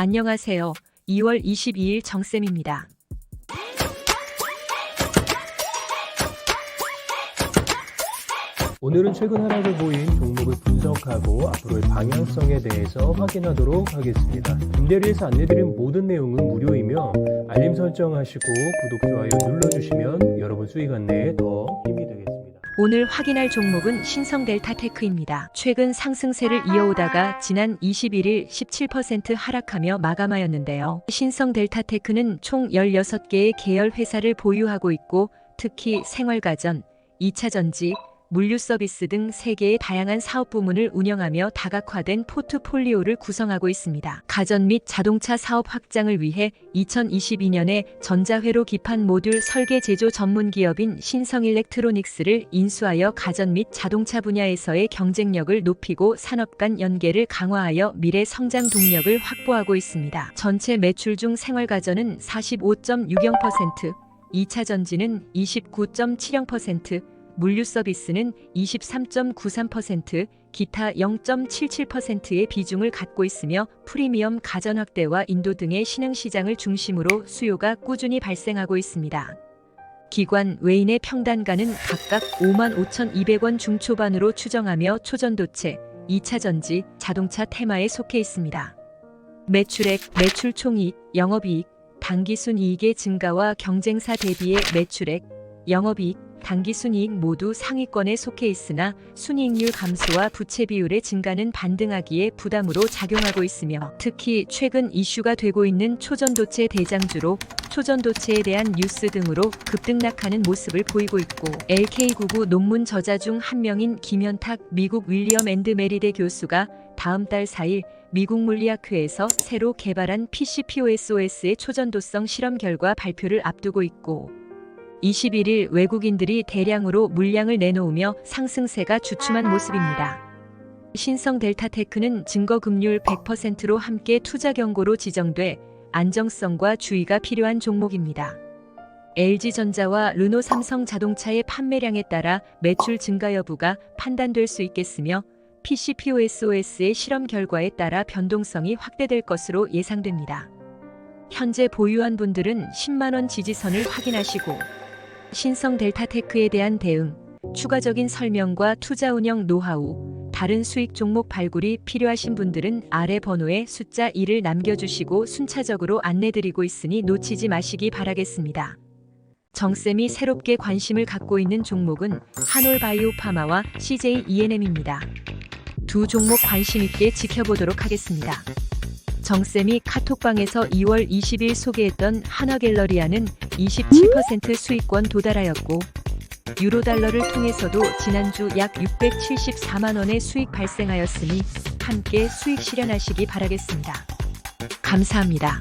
안녕하세요. 2월 22일 정쌤입니다. 오늘은 최근 하락을 보인 종목을 분석하고 앞으로의 방향성에 대해서 확인하도록 하겠습니다. 김대리에서 안내드린 모든 내용은 무료이며 알림 설정하시고 구독, 좋아요 눌러주시면 여러분 수익 안내에 더 힘이 되겠습니다. 오늘 확인할 종목은 신성델타 테크입니다. 최근 상승세를 이어오다가 지난 21일 17% 하락하며 마감하였는데요. 신성델타 테크는 총 16개의 계열 회사를 보유하고 있고 특히 생활가전, 2차 전지, 물류 서비스 등 3개의 다양한 사업 부문을 운영하며 다각화된 포트폴리오를 구성하고 있습니다. 가전 및 자동차 사업 확장을 위해 2022년에 전자회로 기판 모듈 설계 제조 전문 기업인 신성 일렉트로닉스를 인수하여 가전 및 자동차 분야에서의 경쟁력을 높이고 산업 간 연계를 강화하여 미래 성장 동력을 확보하고 있습니다. 전체 매출 중 생활가전은 45.60%, 2차 전지는 29.70%, 물류 서비스는 23.93%, 기타 0.77%의 비중을 갖고 있으며 프리미엄 가전 확대와 인도 등의 신흥 시장을 중심으로 수요가 꾸준히 발생하고 있습니다. 기관 외인의 평단가는 각각 55,200원 중초반으로 추정하며 초전도체, 2차 전지, 자동차 테마에 속해 있습니다. 매출액, 매출 총이익, 영업이익, 당기순 이익의 증가와 경쟁사 대비의 매출액, 영업이익, 당기순이익 모두 상위권에 속해 있으나 순이익률 감소와 부채 비율의 증가는 반등하기에 부담으로 작용하고 있으며 특히 최근 이슈가 되고 있는 초전도체 대장주로 초전도체에 대한 뉴스 등으로 급등락하는 모습을 보이고 있고 LK99 논문 저자 중 한 명인 김현탁 미국 윌리엄 앤드 메리대 교수가 다음 달 4일 미국 물리학회에서 새로 개발한 PCPOSOS의 초전도성 실험 결과 발표를 앞두고 있고 21일 외국인들이 대량으로 물량을 내놓으며 상승세가 주춤한 모습입니다. 신성 델타테크는 증거금률 100%로 함께 투자 경고로 지정돼 안정성과 주의가 필요한 종목입니다. LG전자와 르노 삼성 자동차의 판매량에 따라 매출 증가 여부가 판단될 수 있겠으며 PCPOSOS의 실험 결과에 따라 변동성이 확대될 것으로 예상됩니다. 현재 보유한 분들은 10만원 지지선을 확인하시고 신성 델타테크에 대한 대응, 추가적인 설명과 투자 운영 노하우, 다른 수익 종목 발굴이 필요하신 분들은 아래 번호에 숫자 1을 남겨주시고 순차적으로 안내드리고 있으니 놓치지 마시기 바라겠습니다. 정쌤이 새롭게 관심을 갖고 있는 종목은 한올바이오파마와 CJ ENM입니다. 두 종목 관심 있게 지켜보도록 하겠습니다. 정쌤이 카톡방에서 2월 20일 소개했던 하나갤러리아는 27% 수익권 도달하였고 유로달러를 통해서도 지난주 약 674만 원의 수익 발생하였으니 함께 수익 실현하시기 바라겠습니다. 감사합니다.